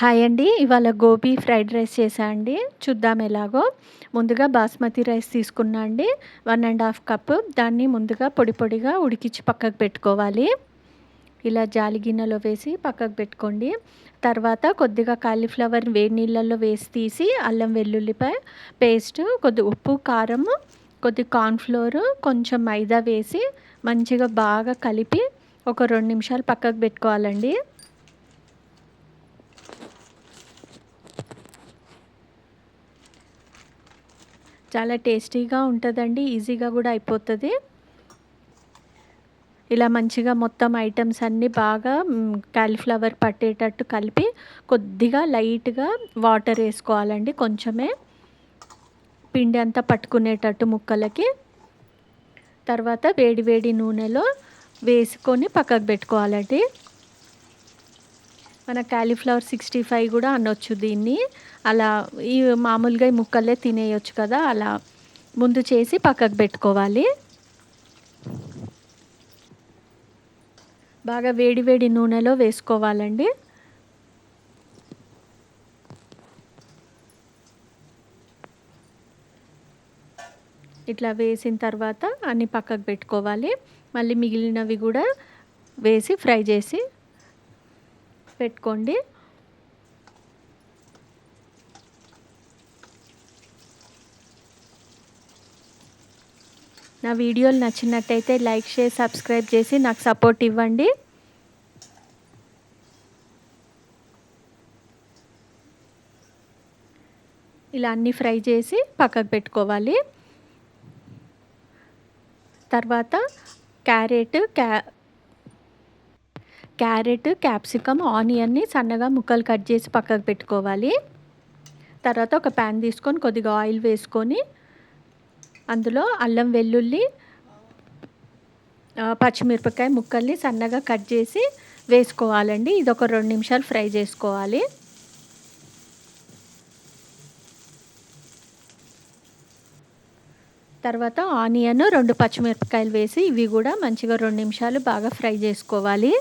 Hi అండి. ఇవాళ gobi fried rice చేసా అండి. చూద్దాం ఎలాగో. ముందుగా బాస్మతి రైస్ తీసుకున్నా అండి. వన్ అండ్ హాఫ్ కప్ దాన్ని ముందుగా పొడి పొడిగా ఉడికించి పక్కకు పెట్టుకోవాలి. ఇలా జాలి గిన్నెలో వేసి పక్కకు పెట్టుకోండి. తర్వాత కొద్దిగా కాలీఫ్లవర్ వేడి నీళ్ళల్లో వేసి తీసి అల్లం వెల్లుల్లిపాయ పేస్ట్ కొద్ది ఉప్పు కారం కొద్ది కార్న్ఫ్లోర్ కొంచెం మైదా వేసి మంచిగా బాగా కలిపి ఒక రెండు నిమిషాలు పక్కకు పెట్టుకోవాలండి. చాలా టేస్టీగా ఉంటుందండి ఈజీగా కూడా అయిపోతుంది. ఇలా మంచిగా మొత్తం ఐటమ్స్ అన్నీ బాగా కాలీఫ్లవర్ పట్టేటట్టు కలిపి కొద్దిగా లైట్గా వాటర్ వేసుకోవాలండి కొంచెమే. పిండి అంతా పట్టుకునేటట్టు ముక్కలకి. తర్వాత వేడి వేడి నూనెలో వేసుకొని పక్కకు పెట్టుకోవాలండి. మన క్యాలీఫ్లవర్ సిక్స్టీ ఫైవ్ కూడా అనొచ్చు దీన్ని. అలా ఈ మామూలుగా ఈ ముక్కలే తినేయొచ్చు కదా అలా ముందు చేసి పక్కకు పెట్టుకోవాలి. బాగా వేడి వేడి నూనెలో వేసుకోవాలండి. ఇట్లా వేసిన తర్వాత అన్ని పక్కకు పెట్టుకోవాలి. మళ్ళీ మిగిలినవి కూడా వేసి ఫ్రై చేసి పెట్టుకోండి. నా వీడియోలు నచ్చినట్టయితే లైక్ షేర్ సబ్స్క్రైబ్ చేసి నాకు సపోర్ట్ ఇవ్వండి. ఇలా అన్నీ ఫ్రై చేసి పక్కకు పెట్టుకోవాలి. తర్వాత క్యారెట్ క్యా క్యారెట్ క్యాప్సికమ్ ఆనియన్ని సన్నగా ముక్కలు కట్ చేసి పక్కకు పెట్టుకోవాలి. తర్వాత ఒక ప్యాన్ తీసుకొని కొద్దిగా ఆయిల్ వేసుకొని అందులో అల్లం వెల్లుల్లి పచ్చిమిరపకాయ ముక్కల్ని సన్నగా కట్ చేసి వేసుకోవాలండి. ఇది ఒక రెండు నిమిషాలు ఫ్రై చేసుకోవాలి. తర్వాత ఆనియన్ రెండు పచ్చిమిరపకాయలు వేసి ఇవి కూడా మంచిగా రెండు నిమిషాలు బాగా ఫ్రై చేసుకోవాలి.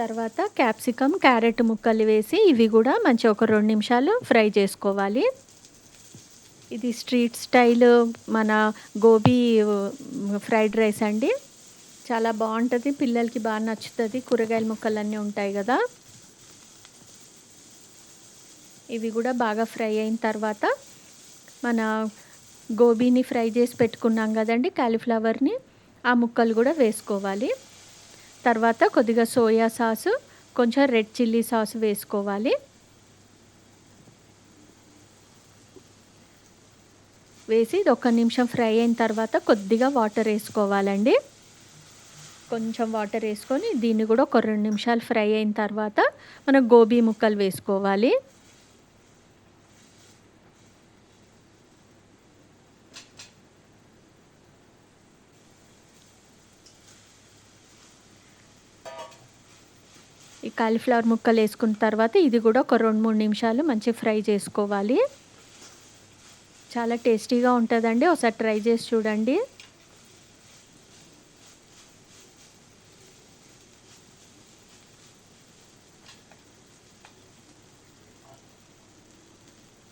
తర్వాత క్యాప్సికమ్ క్యారెట్ ముక్కలు వేసి ఇవి కూడా మంచి ఒక రెండు నిమిషాలు ఫ్రై చేసుకోవాలి. ఇది స్ట్రీట్ స్టైల్ మన గోబీ ఫ్రైడ్ రైస్ అండి. చాలా బాగుంటుంది పిల్లలకి బాగా నచ్చుతుంది. కూరగాయల ముక్కలన్నీ ఉంటాయి కదా. ఇవి కూడా బాగా ఫ్రై అయిన తర్వాత మన గోబీని ఫ్రై చేసి పెట్టుకున్నాం కదండి కాలీఫ్లవర్ని ఆ ముక్కలు కూడా వేసుకోవాలి. తర్వాత కొద్దిగా సోయా సాసు కొంచెం రెడ్ చిల్లీ సాస్ వేసుకోవాలి. వేసి ఒక నిమిషం ఫ్రై అయిన తర్వాత కొద్దిగా వాటర్ వేసుకోవాలండి. కొంచెం వాటర్ వేసుకొని దీన్ని కూడా ఒక రెండు నిమిషాలు ఫ్రై అయిన తర్వాత మనం గోబీ ముక్కలు వేసుకోవాలి. ఈ కాలీఫ్లవర్ ముక్కలు వేసుకున్న తర్వాత ఇది కూడా ఒక రెండు మూడు నిమిషాలు మంచిగా ఫ్రై చేసుకోవాలి. చాలా టేస్టీగా ఉంటుందండి. ఒకసారి ట్రై చేసి చూడండి.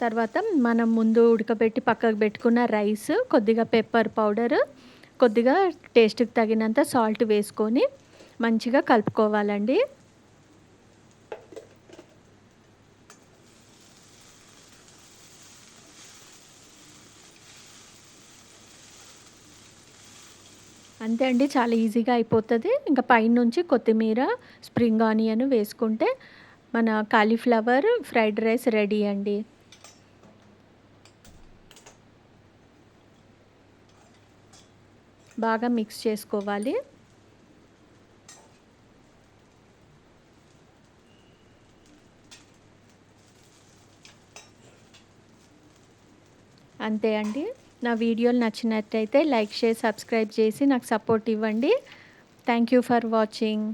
తర్వాత మనం ముందు ఉడకబెట్టి పక్కకు పెట్టుకున్న రైస్ కొద్దిగా పెప్పర్ పౌడర్ కొద్దిగా టేస్ట్కి తగినంత సాల్ట్ వేసుకొని మంచిగా కలుపుకోవాలండి. అంతే అండి చాలా ఈజీగా అయిపోతుంది. ఇంకా పైనుంచి కొత్తిమీర స్ప్రింగ్ ఆనియన్ వేసుకుంటే మన కాలీఫ్లవర్ ఫ్రైడ్ రైస్ రెడీ అండి. బాగా మిక్స్ చేసుకోవాలి. అంతే అండి. నా వీడియోలు నచ్చినట్టయితే లైక్ షేర్ సబ్స్క్రైబ్ చేసి నాకు సపోర్ట్ ఇవ్వండి. Thank you for watching